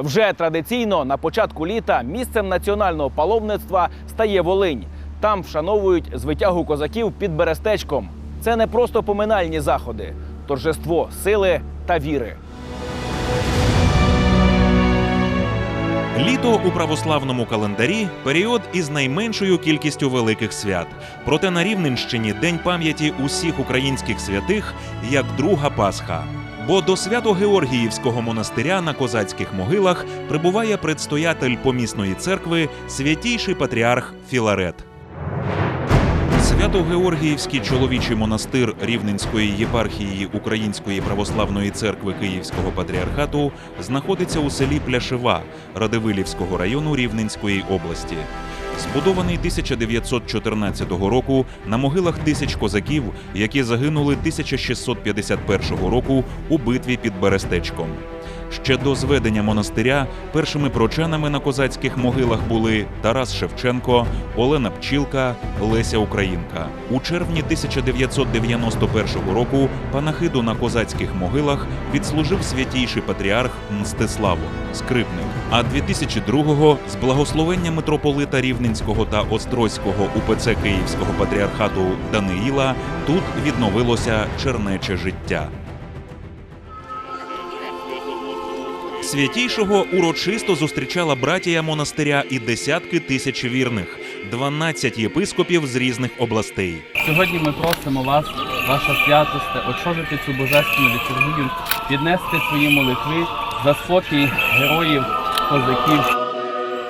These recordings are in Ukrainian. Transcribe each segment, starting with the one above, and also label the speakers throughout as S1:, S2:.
S1: Вже традиційно на початку літа місцем національного паломництва стає Волинь. Там вшановують звитягу козаків під Берестечком. Це не просто поминальні заходи, торжество сили та віри.
S2: Літо у православному календарі період із найменшою кількістю великих свят. Проте на Рівненщині День пам'яті усіх українських святих як друга Пасха. Бо до Свято-Георгіївського монастиря на козацьких могилах прибуває предстоятель помісної церкви святійший патріарх Філарет. Свято-Георгіївський чоловічий монастир Рівненської єпархії Української православної церкви Київського патріархату знаходиться у селі Пляшева Радивилівського району Рівненської області. Збудований 1914 року на могилах тисяч козаків, які загинули 1651 року у битві під Берестечком. Ще до зведення монастиря першими прочанами на козацьких могилах були Тарас Шевченко, Олена Пчілка, Леся Українка. У червні 1991 року панахиду на козацьких могилах відслужив святійший патріарх Мстиславо Скрипник. А 2002-го з благословення митрополита Рівненського та Острозького УПЦ Київського патріархату Даниїла тут відновилося чернече життя. Святійшого урочисто зустрічала братія монастиря і десятки тисяч вірних, 12 єпископів з різних областей.
S3: Сьогодні ми просимо вас, ваша святосте, очолити цю божественну літургію, піднести свої молитви за спокій героїв, козаків.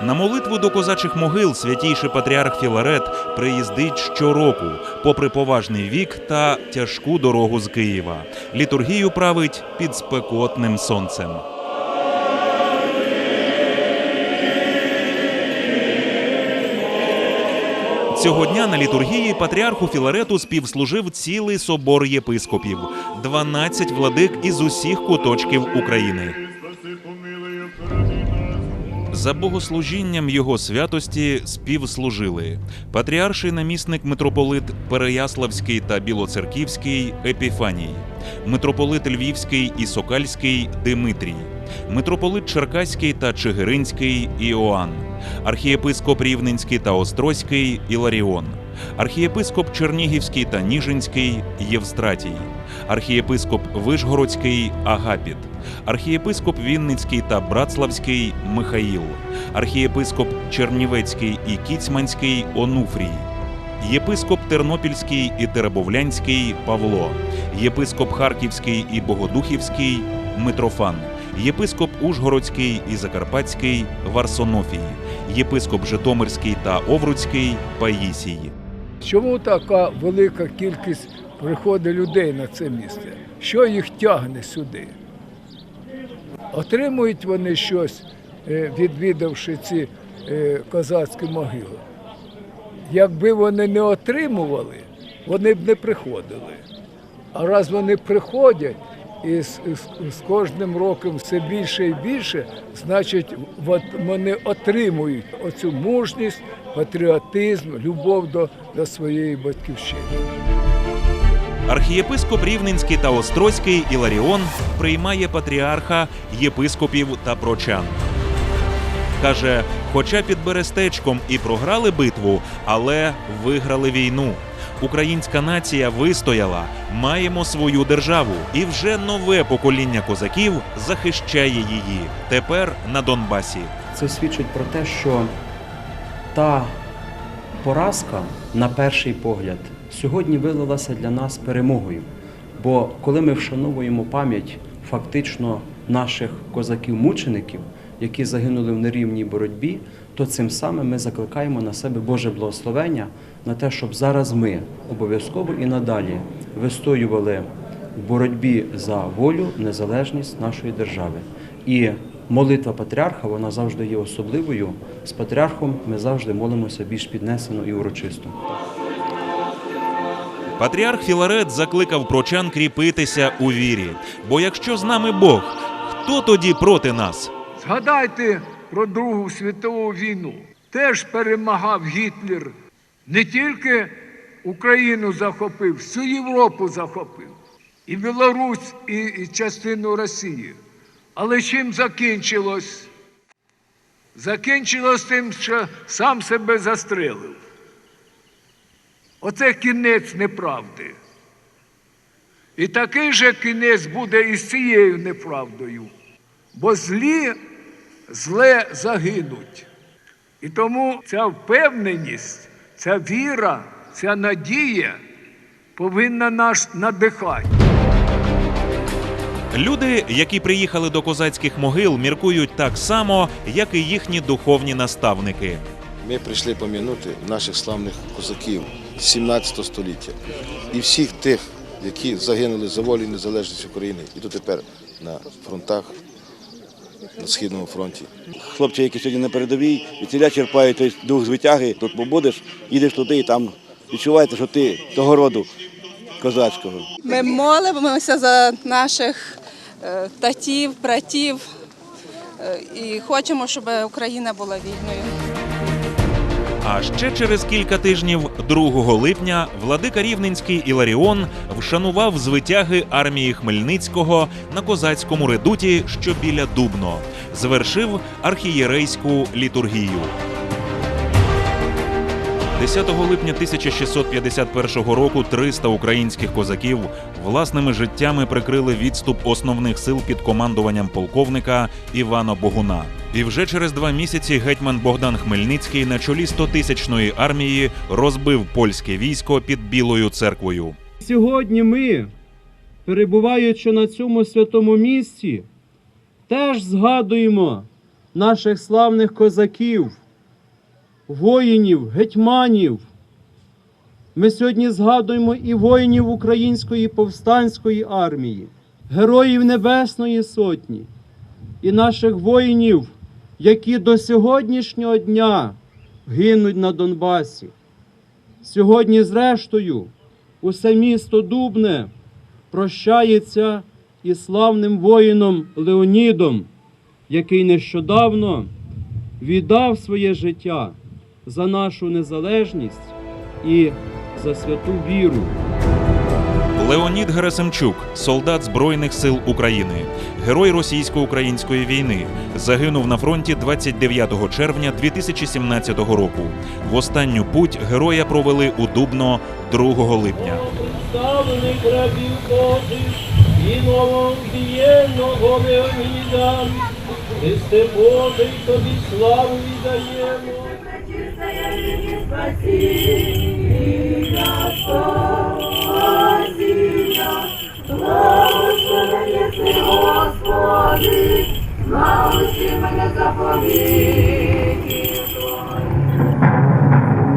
S2: На молитву до козачих могил святійший патріарх Філарет приїздить щороку, попри поважний вік та тяжку дорогу з Києва. Літургію править під спекотним сонцем. Цього дня на літургії патріарху Філарету співслужив цілий собор єпископів, 12 владик із усіх куточків України. За богослужінням його святості співслужили патріарший намісник митрополит Переяславський та Білоцерківський Епіфаній, митрополит Львівський і Сокальський Димитрій, митрополит Черкаський та Чигиринський Іоанн, архієпископ Рівненський та Острозький Іларіон, архієпископ Чернігівський та Ніжинський Євстратій, архієпископ Вишгородський Агапіт, архієпископ Вінницький та Братславський Михаїл, архієпископ Чернівецький і Кіцманський Онуфрій, єпископ Тернопільський і Теребовлянський Павло, єпископ Харківський і Богодухівський Митрофан, єпископ Ужгородський і Закарпатський Варсонофій, єпископ Житомирський та Овруцький Паїсій.
S4: Чому така велика кількість приходить людей на це місце? Що їх тягне сюди? Отримують вони щось, е, відвідавши ці е, козацькі могили. Якби вони не отримували, вони б не приходили. А раз вони приходять і з, з- з кожним роком все більше і більше, значить, от вони отримують оцю мужність, патріотизм, любов до, до своєї батьківщини.
S2: Архієпископ Рівненський та Острозький Іларіон приймає патріарха, єпископів та прочан. Каже, хоча під Берестечком і програли битву, але виграли війну. Українська нація вистояла, маємо свою державу, і вже нове покоління козаків захищає її. Тепер на Донбасі.
S5: Це свідчить про те, що та поразка, на перший погляд, сьогодні вилилася для нас перемогою. Бо коли ми вшановуємо пам'ять фактично наших козаків-мучеників, які загинули в нерівній боротьбі, то цим самим ми закликаємо на себе Боже благословення на те, щоб зараз ми обов'язково і надалі вистоювали в боротьбі за волю, незалежність нашої держави. І молитва патріарха вона завжди є особливою. З патріархом ми завжди молимося більш піднесено і урочисто.
S2: Патріарх Філарет закликав прочан кріпитися у вірі. Бо якщо з нами Бог, хто тоді проти нас?
S4: Згадайте про Другу світову війну. Теж перемагав Гітлер. Не тільки Україну захопив, всю Європу захопив. І Білорусь, і, і частину Росії. Але чим закінчилось? Закінчилось тим, що сам себе застрелив. Оце кінець неправди. І такий же кінець буде і з цією неправдою. Бо злі зле загинуть. І тому ця впевненість, ця віра, ця надія повинна нас надихати.
S2: Люди, які приїхали до козацьких могил, міркують так само, як і їхні духовні наставники.
S6: Ми прийшли помінути наших славних козаків з 17 століття і всіх тих, які загинули за волю і незалежність України, і дотепер на фронтах, на Східному фронті.
S7: хлопці, які сьогодні на передовій, від ціля черпають той дух звитяги, тут побудеш, їдеш туди і там відчуваєте, що ти того роду козацького.
S8: Ми молимося за наших е, татів, братів е, і хочемо, щоб Україна була вільною.
S2: А ще через кілька тижнів, 2 липня, владика Рівненський Іларіон вшанував звитяги армії Хмельницького на козацькому редуті, що біля Дубно, звершив архієрейську літургію. 10 липня 1651 року 300 українських козаків власними життями прикрили відступ основних сил під командуванням полковника Івана Богуна. І вже через два місяці гетьман Богдан Хмельницький на чолі 100-тисячної армії розбив польське військо під Білою церквою.
S9: Сьогодні ми, перебуваючи на цьому святому місці, теж згадуємо наших славних козаків, воїнів, гетьманів. Ми сьогодні згадуємо і воїнів Української повстанської армії, героїв Небесної Сотні, і наших воїнів, які до сьогоднішнього дня гинуть на Донбасі. Сьогодні, зрештою, усе місто Дубне прощається із славним воїном Леонідом, який нещодавно віддав своє життя за нашу незалежність і за святу віру.
S2: Леонід Герасимчук, солдат Збройних сил України, герой російсько-української війни, загинув на фронті 29 червня 2017 року. В останню путь героя провели у Дубно 2 липня.
S9: І новооб'єдного Леоніда, Христе Божий, тобі славу віддаємо.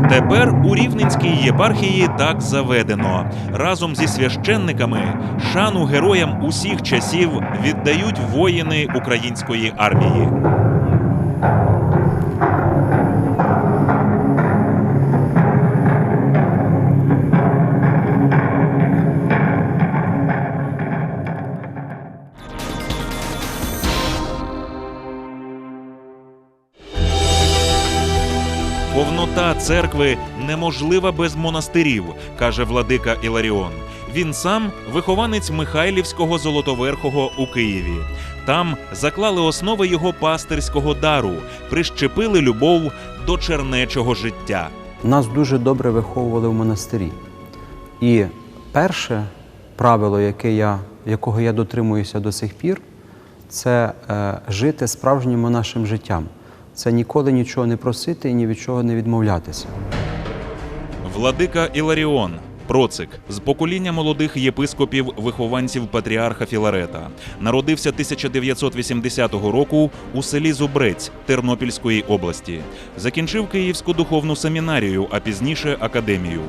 S2: Тепер у Рівненській єпархії так заведено. Разом зі священниками шану героям усіх часів віддають воїни української армії. Повнота церкви неможлива без монастирів, каже владика Іларіон. Він сам вихованець Михайлівського Золотоверхого у Києві. Там заклали основи його пастирського дару, прищепили любов до чернечого життя.
S5: Нас дуже добре виховували в монастирі. І перше правило, яке я, якого я дотримуюся до сих пір, це е, жити справжнім монашим життям. Це ніколи нічого не просити і ні від чого не відмовлятися.
S2: Владика Іларіон. Процик з покоління молодих єпископів вихованців патріарха Філарета народився 1980 року у селі Зубрець Тернопільської області. Закінчив Київську духовну семінарію, а пізніше академію.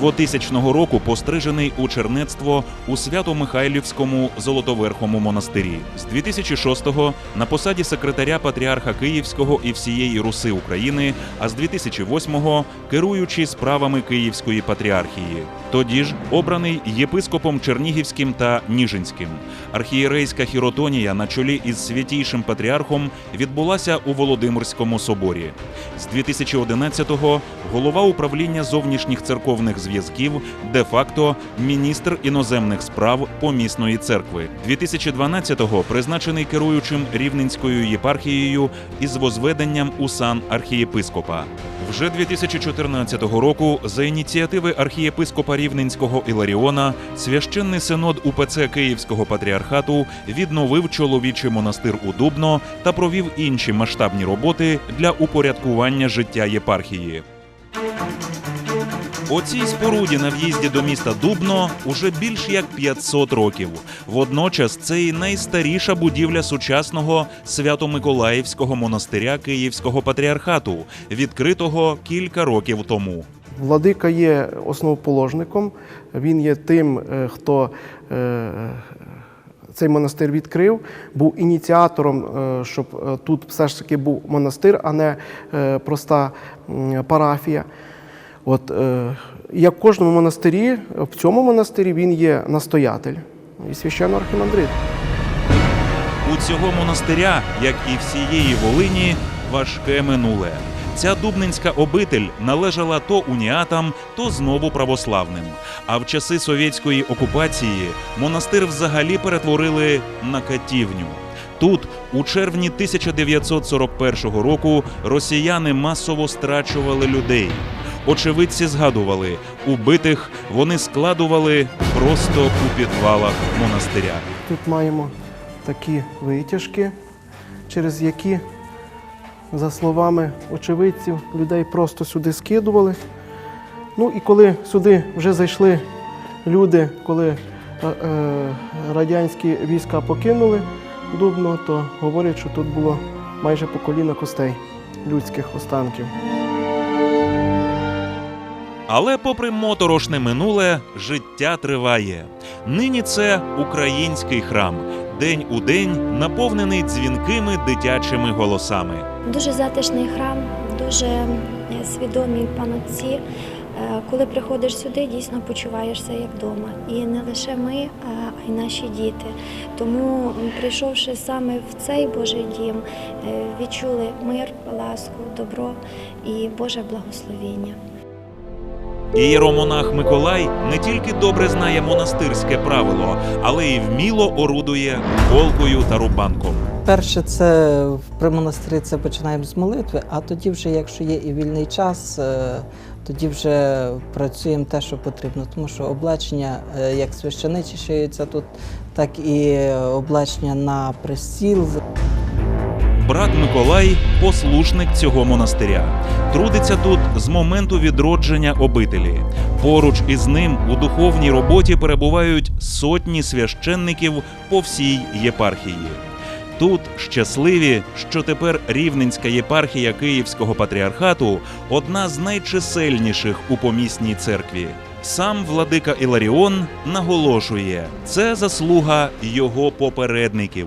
S2: 2000 року пострижений у чернецтво у Свято-Михайлівському Золотоверхому монастирі. З 2006-го на посаді секретаря патріарха Київського і всієї Руси України, а з 2008-го керуючи справами Київської патріархії. Тоді ж обраний єпископом Чернігівським та Ніжинським. Архієрейська хіротонія на чолі із святійшим патріархом відбулася у Володимирському соборі. З 2011-го голова управління зовнішніх церковних зв'язків, де-факто міністр іноземних справ помісної церкви. 2012-го призначений керуючим Рівненською єпархією із возведенням у сан архієпископа. Вже 2014 року за ініціативи архієпископа Рівненського Іларіона священний синод УПЦ Київського патріархату відновив чоловічий монастир у Дубно та провів інші масштабні роботи для упорядкування життя єпархії. Оцій споруді на в'їзді до міста Дубно уже більш як 500 років. Водночас це і найстаріша будівля сучасного Свято-Миколаївського монастиря Київського патріархату, відкритого кілька років тому.
S10: Владика є основоположником, він є тим, е, хто е, цей монастир відкрив, був ініціатором, е, щоб тут все ж таки був монастир, а не проста парафія. От, як в кожному монастирі, в цьому монастирі він є настоятель і священно-архімандрит.
S2: У цього монастиря, як і всієї Волині, важке минуле. Ця дубненська обитель належала то уніатам, то знову православним. А в часи совєтської окупації монастир взагалі перетворили на катівню. Тут, у червні 1941 року, росіяни масово страчували людей. Очевидці згадували, убитих вони складували просто у підвалах монастиря.
S10: Тут маємо такі витяжки, через які, за словами очевидців, людей просто сюди скидували. Ну і коли сюди вже зайшли люди, коли е, е, радянські війська покинули Дубно, то говорять, що тут було майже по коліна костей людських останків.
S2: Але, попри моторошне минуле, життя триває. Нині це український храм, день у день наповнений дзвінкими дитячими голосами.
S11: Дуже затишний храм, дуже е, свідомі панотці. Е, Коли приходиш сюди, дійсно почуваєшся як вдома. І не лише ми, е, а й наші діти. Тому, прийшовши саме в цей Божий дім, відчули мир, ласку, добро і Боже благословіння.
S2: Ієромонах Миколай не тільки добре знає монастирське правило, але й вміло орудує голкою та рубанком.
S12: Перше, це при монастирі це починаємо з молитви, а тоді, вже, якщо є і вільний час, е, тоді вже працюємо те, що потрібно. Тому що облачення, е, як священичі шиються тут, так і облачення на престіл.
S2: Брат Миколай послушник цього монастиря. Трудиться тут з моменту відродження обителі. Поруч із ним у духовній роботі перебувають сотні священників по всій єпархії. Тут щасливі, що тепер Рівненська єпархія Київського патріархату одна з найчисельніших у помісній церкві. Сам владика Іларіон наголошує, це заслуга його попередників.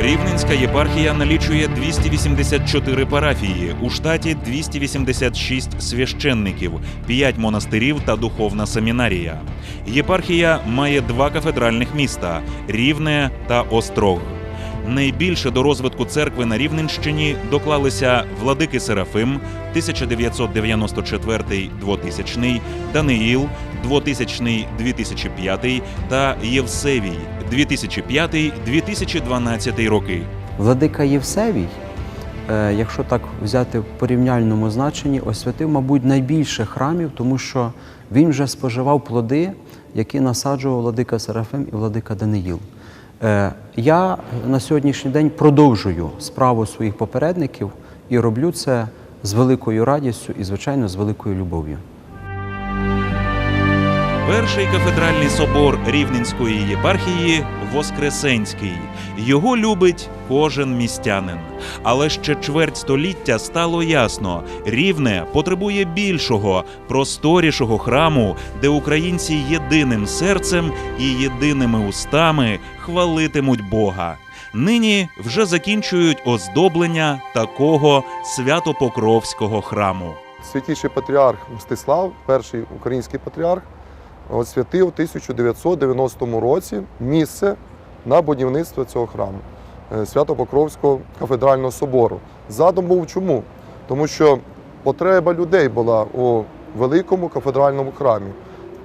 S2: Рівненська єпархія налічує 284 парафії, у штаті 286 священників, 5 монастирів та духовна семінарія. Єпархія має два кафедральних міста Рівне та Острог. Найбільше до розвитку церкви на Рівненщині доклалися владики Серафим 1994-2000, Даниїл 2000-2005 та Євсевій 2005-2012 роки.
S5: Владика Євсевій, е, якщо так взяти в порівняльному значенні, освятив, мабуть, найбільше храмів, тому що він вже споживав плоди, які насаджував владика Серафим і владика Даниїл. Е, Я на сьогоднішній день продовжую справу своїх попередників і роблю це з великою радістю і, звичайно, з великою любов'ю.
S2: Перший кафедральний собор Рівненської єпархії Воскресенський. Його любить кожен містянин. Але ще чверть століття стало ясно: рівне потребує більшого, просторішого храму, де українці єдиним серцем і єдиними устами хвалитимуть Бога. Нині вже закінчують оздоблення такого святопокровського храму.
S13: святіший патріарх Мстислав, перший український патріарх, освятив у 1990 році місце на будівництво цього храму е, Свято-Покровського кафедрального собору. Задум був чому? Тому що потреба людей була у великому кафедральному храмі.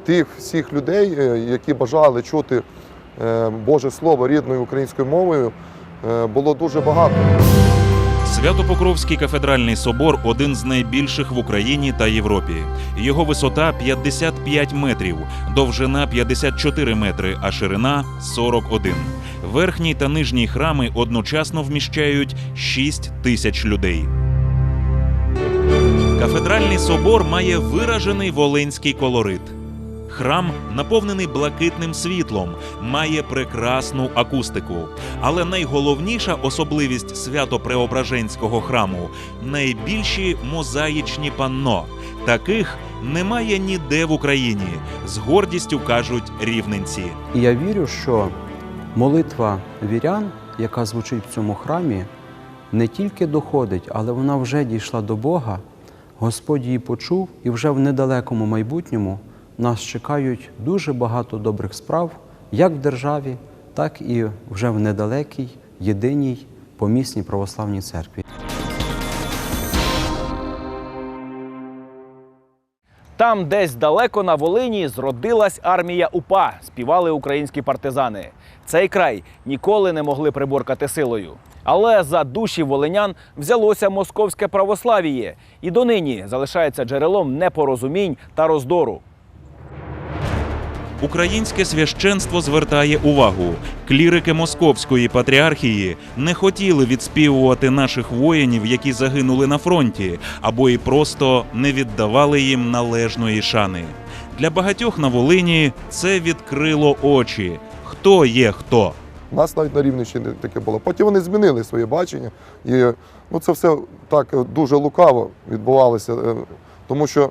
S13: Тих всіх людей, е, які бажали чути е, Боже Слово рідною українською мовою, було дуже багато.
S2: Свято-Покровський кафедральний собор один з найбільших в Україні та Європі. Його висота 55 метрів, довжина 54 метри, а ширина 41. Верхній та нижній храми одночасно вміщають 6 тисяч людей. Кафедральний собор має виражений волинський колорит. Храм наповнений блакитним світлом, має прекрасну акустику. Але найголовніша особливість свято-преображенського храму найбільші мозаїчні панно. Таких немає ніде в Україні. З гордістю кажуть рівненці.
S5: Я вірю, що молитва вірян, яка звучить в цьому храмі, не тільки доходить, але вона вже дійшла до Бога. Господь її почув, і вже в недалекому майбутньому нас чекають дуже багато добрих справ, як в державі, так і вже в недалекій, єдиній помісній православній церкві.
S1: Там, десь далеко на Волині, зродилась армія УПА, співали українські партизани. Цей край ніколи не могли приборкати силою. Але за душі волинян взялося московське православіє і донині залишається джерелом непорозумінь та роздору.
S2: Українське священство звертає увагу. Клірики Московської патріархії не хотіли відспівувати наших воїнів, які загинули на фронті, або і просто не віддавали їм належної шани. Для багатьох на Волині це відкрило очі. Хто є хто?
S13: У нас навіть на Рівненщині таке було. Потім вони змінили своє бачення. І ну, це все так е, дуже лукаво відбувалося, е, тому що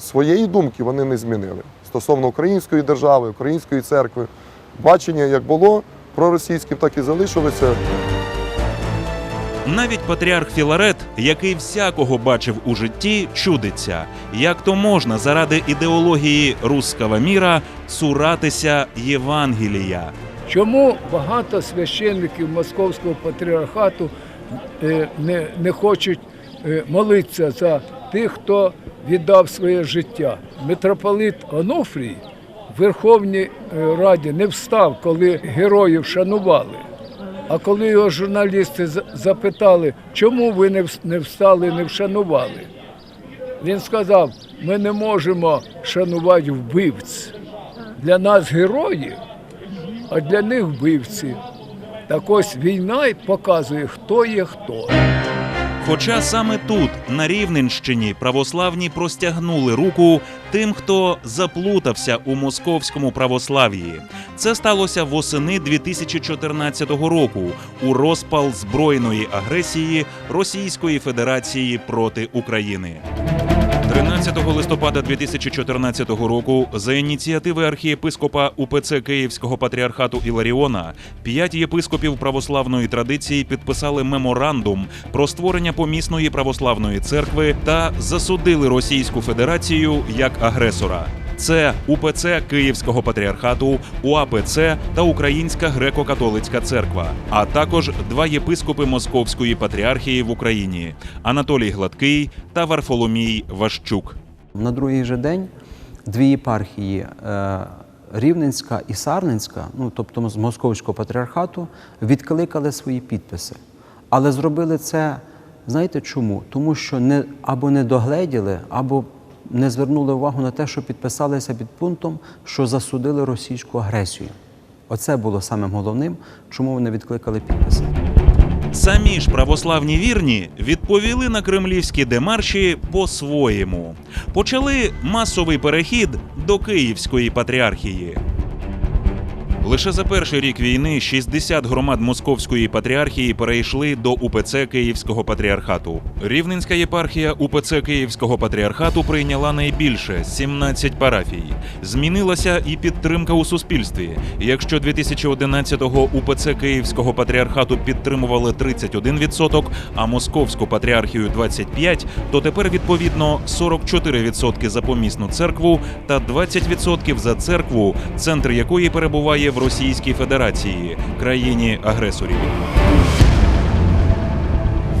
S13: своєї думки вони не змінили. Стосовно української держави, української церкви. Бачення як було проросійським, так і залишилося.
S2: Навіть патріарх Філарет, який всякого бачив у житті, чудиться, як то можна заради ідеології руского міра цуратися Євангелія.
S4: Чому багато священників Московського патріархату е, не, не хочуть е, молитися за тих, хто віддав своє життя? Митрополит Онуфрій в Верховній е, Раді не встав, коли героїв шанували. А коли його журналісти запитали, чому ви не встали, не вшанували, він сказав: ми не можемо шанувати вбивць. Для нас герої, а для них вбивці. Так ось війна показує, хто є хто.
S2: Хоча саме тут, на Рівненщині, православні простягнули руку тим, хто заплутався у московському православ'ї. Це сталося восени 2014 року у розпал збройної агресії Російської Федерації проти України. 13 листопада 2014 року за ініціативи архієпископа УПЦ Київського патріархату Іларіона п'ять єпископів православної традиції підписали меморандум про створення помісної православної церкви та засудили Російську Федерацію як агресора. Це УПЦ Київського патріархату, УАПЦ та Українська греко-католицька церква, а також два єпископи Московської патріархії в Україні Анатолій Гладкий та Варфоломій Ващук.
S5: На другий же день дві єпархії е, Рівненська і Сарненська, ну тобто з Московського патріархату, відкликали свої підписи. Але зробили це, знаєте чому? Тому що не або не догледіли, або не звернули увагу на те, що підписалися під пунктом, що засудили російську агресію. Оце було самим головним, чому вони відкликали підписи.
S2: Самі ж православні вірні відповіли на кремлівські демарші по-своєму. Почали масовий перехід до Київської патріархії. Лише за перший рік війни 60 громад Московської патріархії перейшли до УПЦ Київського патріархату. Рівненська єпархія УПЦ Київського патріархату прийняла найбільше 17 парафій. Змінилася і підтримка у суспільстві. Якщо 2011-го УПЦ Київського патріархату підтримували 31%, а Московську патріархію 25%, то тепер відповідно 44% за помісну церкву та 20% за церкву, центр якої перебуває в Російській Федерації, країні-агресорі.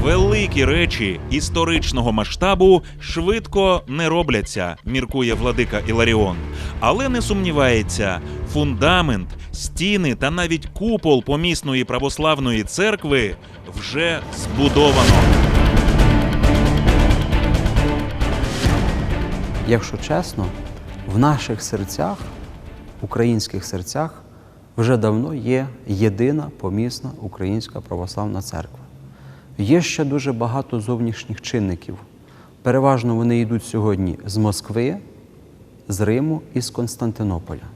S2: Великі речі історичного масштабу швидко не робляться, міркує владика Іларіон. Але не сумнівається, фундамент, стіни та навіть купол помісної православної церкви вже збудовано.
S5: Якщо чесно, в наших серцях, українських серцях, вже давно є єдина помісна українська православна церква. Є ще дуже багато зовнішніх чинників. Переважно вони йдуть сьогодні з Москви, з Риму і з Константинополя.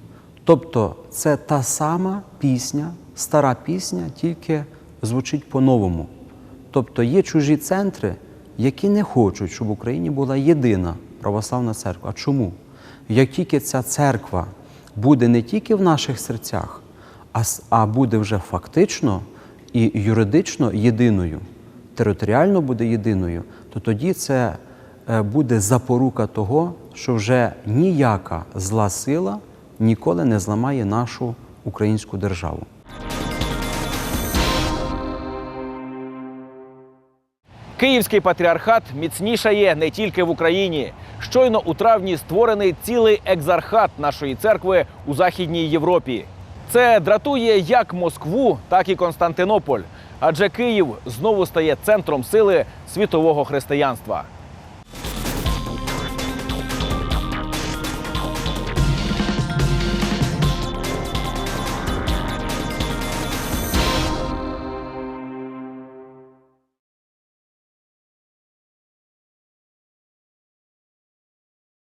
S5: Тобто це та сама пісня, стара пісня, тільки звучить по-новому. Тобто є чужі центри, які не хочуть, щоб в Україні була єдина православна церква. А чому? Як тільки ця церква буде не тільки в наших серцях, а, буде вже фактично і юридично єдиною, територіально буде єдиною, то тоді це е, буде запорука того, що вже ніяка зла сила ніколи не зламає нашу українську державу.
S1: Київський патріархат міцнішає не тільки в Україні. Щойно у травні створений цілий екзархат нашої церкви у Західній Європі. Це дратує як Москву, так і Константинополь, адже Київ знову стає центром сили світового християнства.